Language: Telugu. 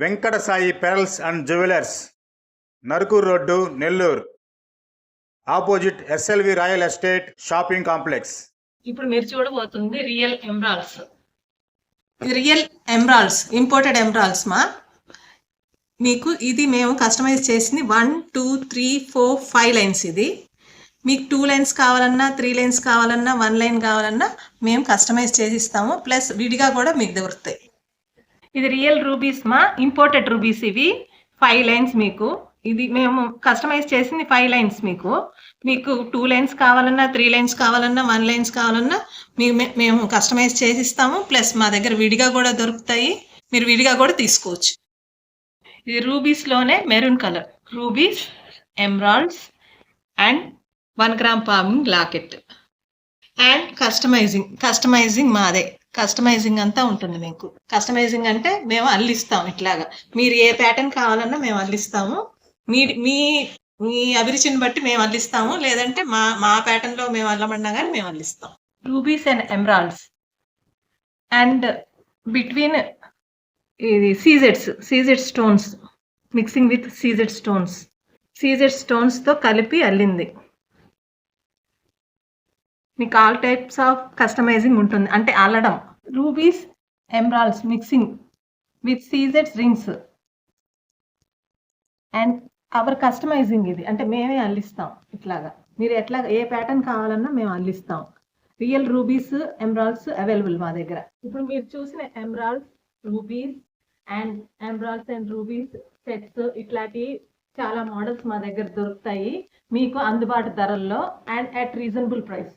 Venkata Sai pearls and jewellers Narukuru road Nellore. Opposite SLV royal estate shopping complex. ఇప్పుడు మీరు చూడబోతుంది రియల్ ఎమరాల్డ్స్ ఇది రియల్ ఎమ్రాల్స్ ఇంపోర్టెడ్ ఎమ్రాల్స్ మా. మీకు ఇది మేము కస్టమైజ్ చేసింది one two three four five lines ఇది. మీకు టూ లైన్స్ కావాలన్నా త్రీ లైన్స్ కావాలన్నా వన్ లైన్ కావాలన్నా మేము కస్టమైజ్ చేసి ఇస్తాము. ప్లస్ విడిగా కూడా మీకు దొరుకుతాయి. ఇది రియల్ రూబీస్ మా? ఇంపోర్టెడ్ రూబీస్ ఇవి. ఫైవ్ లైన్స్ మీకు. ఇది మేము కస్టమైజ్ చేసింది ఫైవ్ లైన్స్ మీకు. మీకు టూ లైన్స్ కావాలన్నా త్రీ లైన్స్ కావాలన్నా వన్ లైన్స్ కావాలన్నా మీ మే- మేము కస్టమైజ్ చేసి ఇస్తాము ప్లస్ మా దగ్గర విడిగా కూడా దొరుకుతాయి. మీరు విడిగా కూడా తీసుకోవచ్చు. ఇది రూబీస్లోనే maroon colour rubies emeralds and one gram పామింగ్ locket and customising customising మాదే. కస్టమైజింగ్ అంతా ఉంటుంది మీకు. కస్టమైజింగ్ అంటే మేము అల్లిస్తాం ఇట్లాగా. మీరు ఏ ప్యాటర్న్ కావాలన్నా మేము అల్లిస్తాము. మీ మీ మీ అభిరుచిని బట్టి మేము అల్లిస్తాము. లేదంటే మా మా ప్యాటర్న్లో మేము అల్లమన్నా కానీ మేము అల్లిస్తాం. Rubies and emeralds and between ఇది సీజెడ్స్ CZ stones mixing with CZ stones CZ స్టోన్స్తో కలిపి అల్లింది. మీకు ఆల్ టైప్స్ ఆఫ్ కస్టమైజింగ్ ఉంటుంది. అంటే అల్లడం. రూబీస్ ఎమరాల్డ్స్ మిక్సింగ్ విత్ సీజెడ్స్ రింగ్స్ అండ్ అవర్ కస్టమైజింగ్ ఇది. అంటే మేమే అల్లిస్తాం ఇట్లాగా. మీరు ఎట్లా ఏ ప్యాటర్న్ కావాలన్నా మేము అల్లిస్తాం. రియల్ రూబీస్ ఎమరాల్డ్స్ అవైలబుల్ మా దగ్గర. ఇప్పుడు మీరు చూసిన emeralds rubies and emeralds and rubies sets ఇట్లాంటి చాలా మోడల్స్ మా దగ్గర దొరుకుతాయి. మీకు అందుబాటు ధరల్లో అండ్ అట్ రీజనబుల్ ప్రైస్